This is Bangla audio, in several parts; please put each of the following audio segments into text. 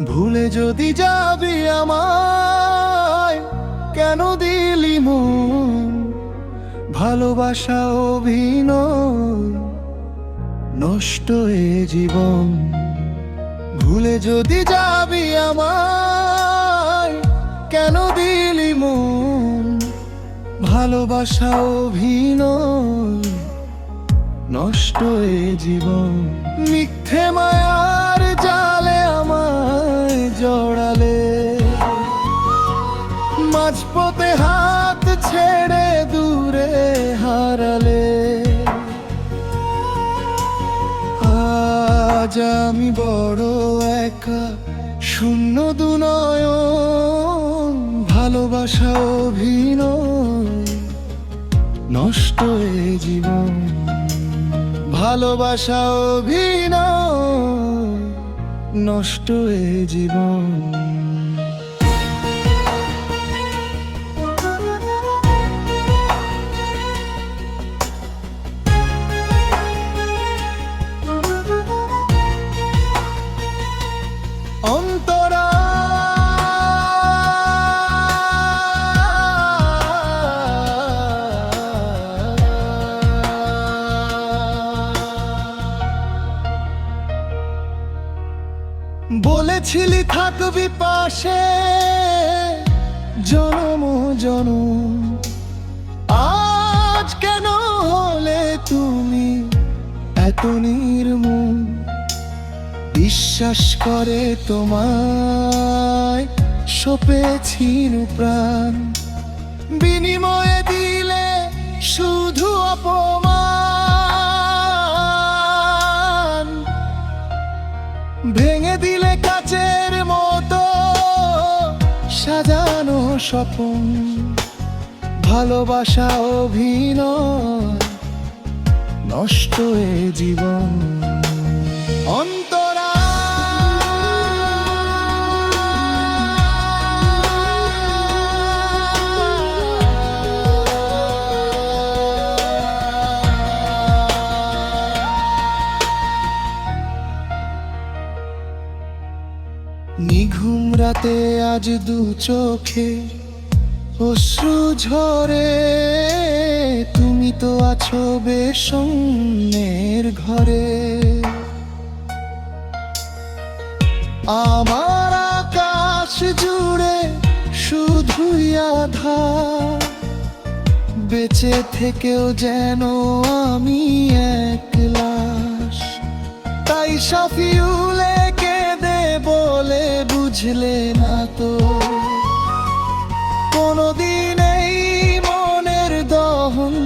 ভুলে যদি যাবি আমায়, কেন দিলি মন? ভালোবাসা, অভিনয়, নষ্ট এ জীবন। ভুলে যদি যাবি আমায়, কেন দিলি মন? ভালোবাসা, অভিনয়, নষ্ট এ জীবন। মিথ্যে মায়ার মাঝপথে হাত ছেড়ে দূরে হারালে। আজ আমি বড় একা, শূন্য দুনয়ন, ভালোবাসা, অভিনয়, নষ্ট এ জীবন, ভালোবাসা, অভিনয়, নষ্ট এ জীবন। বলেছিলি থাকবি পাশে। জনম জনম। আজ কেন হলে তুমি এত নির্মম? বিশ্বাস করে তোমায় সপেছি প্রাণ। বিনিময়ে দিলে শুধু অপমান। ভেঙে স্বপন ভালোবাসা অভিনয় নষ্ট এ জীবন। নিঘুম রাতে আজ দু চোখে অশ্রু ঝরে। তুমি তো আছো বেসন্নের ঘরে। আমার আকাশ জুড়ে শুধুই আধা বেঁচে থেকেও যেন আমি এক লাশ তাই সাফিউলে বুঝলে না তো। কোনদিন এই মনের দহন।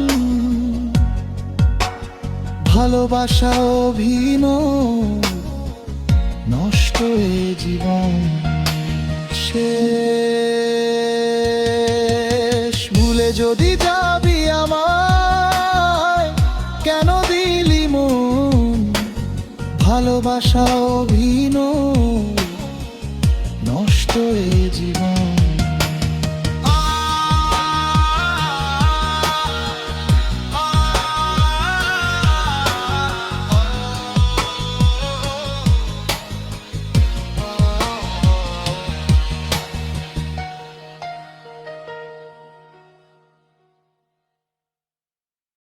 ভালোবাসা, অভিনয় নষ্ট এ জীবন শেষ। ভুলে যদি যাবি আমায়, কেন দিলি মন? ভালোবাসা, অভিনয় এ জীবন।